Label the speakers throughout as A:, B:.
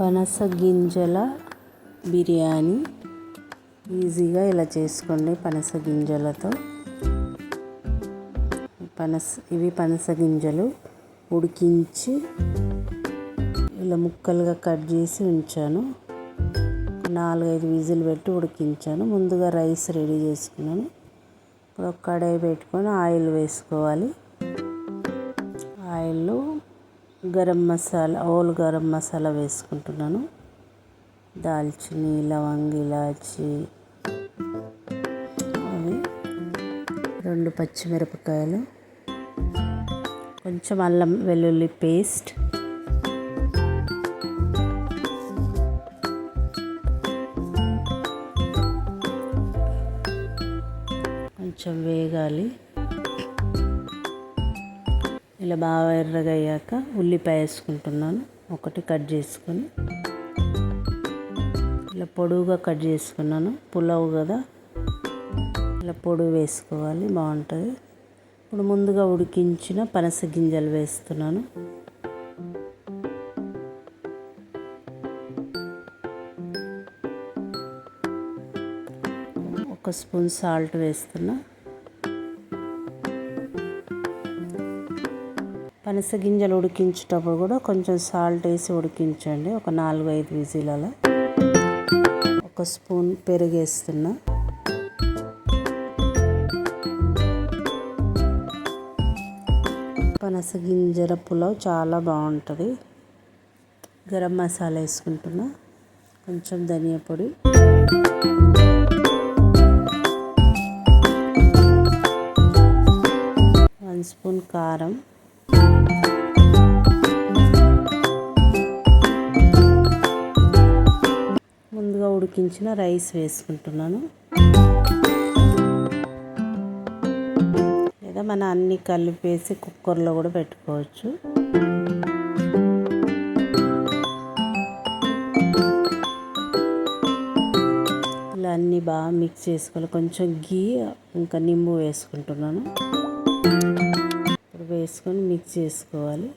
A: పనస గింజల బిర్యానీ. ఈజీగా ఇలా చేసుకోండి పనస గింజలతో. పనస ఇవి పనస గింజలు ఉడికించి ఇలా ముక్కలుగా కట్ చేసి ఉంచాను. నాలుగైదు విజిల్ పెట్టి ఉడికించాను. ముందుగా రైస్ రెడీ చేసుకున్నాను. ఇప్పుడు ఒక కడాయి పెట్టుకొని ఆయిల్ వేసుకోవాలి. ఆయిల్లో గరం మసాలా ఓల్ గరం మసాలా వేసుకుంటున్నాను. దాల్చిని లవంగ్ ఇలాచి అవి రెండు పచ్చిమిరపకాయలు కొంచెం అల్లం వెల్లుల్లి పేస్ట్ కొంచెం వేగాలి. ఇలా బాగా ఎర్రగా అయ్యాక ఉల్లిపాయ వేసుకుంటున్నాను. ఒకటి కట్ చేసుకొని ఇలా పొడువుగా కట్ చేసుకున్నాను. పులావ్ కదా. ఇలా పొడువు వేసుకోవాలి. బాగుంటుంది. ఇప్పుడు ముందుగా ఉడికించిన పనస గింజలు వేస్తున్నాను. ఒక స్పూన్ సాల్ట్ వేస్తున్నా. పనస గింజలు ఉడికించేటప్పుడు కూడా కొంచెం సాల్ట్ వేసి ఉడికించండి. ఒక నాలుగు ఐదు విజిలలో. ఒక స్పూన్ పెరుగు వేస్తున్నా. పనస గింజల పులావ్ చాలా బాగుంటుంది. గరం మసాలా వేసుకుంటున్నా. కొంచెం ధనియా పొడి. వన్ స్పూన్ కారం. ఉడికించిన రైస్ వేసుకుంటున్నాను. లేదా మన అన్ని కలిపేసి కుక్కర్లో కూడా పెట్టుకోవచ్చు. ఇలా అన్నీ బాగా మిక్స్ చేసుకోవాలి. కొంచెం గీ ఇంకా నింబు వేసుకుంటున్నాను. ఇప్పుడు వేసుకొని మిక్స్ చేసుకోవాలి.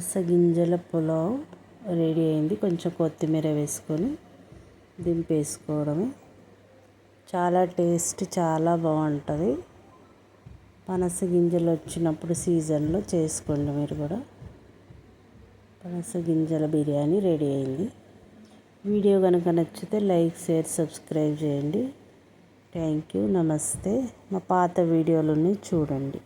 A: గింజల పులావ్ రెడీ అయింది. కొంచెం కొత్తిమీర వేసుకొని దింపేసుకోవడమే. చాలా టేస్ట్ చాలా బాగుంటుంది. పనస గింజలు వచ్చినప్పుడు సీజన్లో చేసుకోండి మీరు కూడా. పనస గింజల బిర్యానీ రెడీ అయింది. వీడియో కనుక నచ్చితే లైక్ షేర్ సబ్స్క్రైబ్ చేయండి. Thank you. నమస్తే. మా పాత వీడియోలని చూడండి.